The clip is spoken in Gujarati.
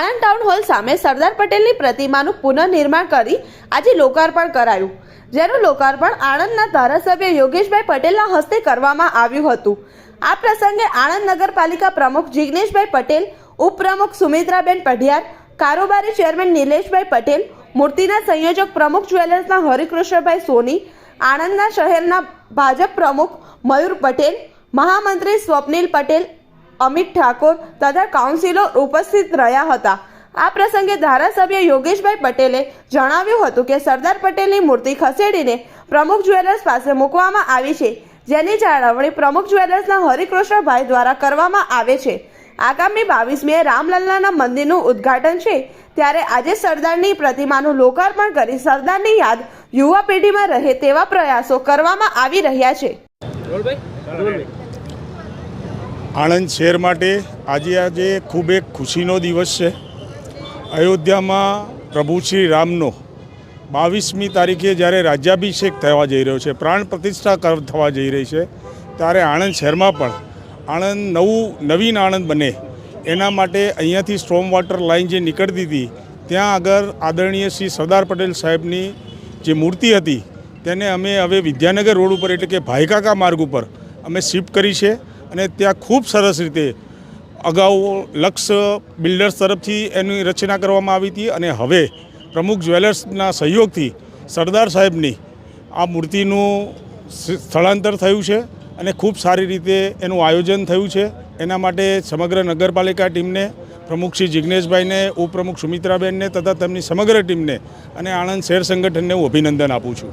આણંદ ટાઉન હોલ સામે સરદાર પટેલની પ્રતિમાનું પુનઃનિર્માણ કરી આજે લોકાર્પણ કરાયું. જેનું લોકાર્પણ આણંદના ધારાસભ્ય યોગેશભાઈ પટેલના હસ્તે કરવામાં આવ્યું હતું. આ પ્રસંગે આણંદ નગરપાલિકા પ્રમુખ જિગ્નેશભાઈ પટેલ, ઉપપ્રમુખ સુમિત્રાબેન પઢિયાર, કારોબારી ચેરમેન નિલેશભાઈ પટેલ, મૂર્તિના સંયોજક પ્રમુખ જ્વેલર્સના હરિકૃષ્ણભાઈ સોની, આણંદના શહેરના ભાજપ પ્રમુખ મયુર પટેલ, મહામંત્રી સ્વપ્નિલ પટેલ અમિત ઠાકોર તથા કાઉન્સિલર ઉપસ્થિત રહ્યા હતા. આ પ્રસંગે ધારાસભ્ય યોગેશભાઈ પટેલે જણાવ્યું હતું કે સરદાર પટેલની મૂર્તિ ખસેડીને પ્રમુખ જ્વેલર્સ પાસે મૂકવામાં આવી છે, જેની જાળવણી પ્રમુખ જ્વેલર્સના હરિકૃષ્ણભાઈ દ્વારા કરવામાં આવે છે. આગામી બાવીસમીએ રામલલ્લાના મંદિરનું ઉદ્ઘાટન છે, ત્યારે આજે સરદારની પ્રતિમાનું લોકાર્પણ કરી સરદારની યાદ યુવા પેઢીમાં રહે તેવા પ્રયાસો કરવામાં આવી રહ્યા છે. આણંદ શહેર માટે આજે આજે ખૂબ એક ખુશીનો દિવસ છે. અયોધ્યામાં પ્રભુ શ્રી રામનો બાવીસમી તારીખે જ્યારે રાજ્યાભિષેક થવા જઈ રહ્યો છે, પ્રાણ પ્રતિષ્ઠા કર- થવા જઈ રહી છે, ત્યારે આણંદ શહેરમાં પણ આણંદ નવું નવીન આણંદ બને એના માટે અહીંયાથી સ્ટ્રોમ વોટર લાઇન જે નીકળતી હતી, ત્યાં આગળ આદરણીય શ્રી સરદાર પટેલ સાહેબની જે મૂર્તિ હતી, તેને અમે હવે વિદ્યાનગર રોડ ઉપર એટલે કે ભાઈકાકા માર્ગ ઉપર અમે શિફ્ટ કરી છે. અને ત્યાં ખૂબ સરસ રીતે અગાઉ લક્ષ બિલ્ડર્સ તરફથી એની રચના કરવામાં આવી હતી અને હવે પ્રમુખ જ્વેલર્સના સહયોગથી સરદાર સાહેબની આ મૂર્તિનું સ્થળાંતર થયું છે અને ખૂબ સારી રીતે એનું આયોજન થયું છે. એના માટે સમગ્ર નગરપાલિકા ટીમને, પ્રમુખ શ્રી જિજ્ઞેશભાઈને ઉપપ્રમુખ સુમિત્રાબેનને તથા તેમની સમગ્ર ટીમને અને આણંદ શહેર સંગઠનને હું અભિનંદન આપું છું.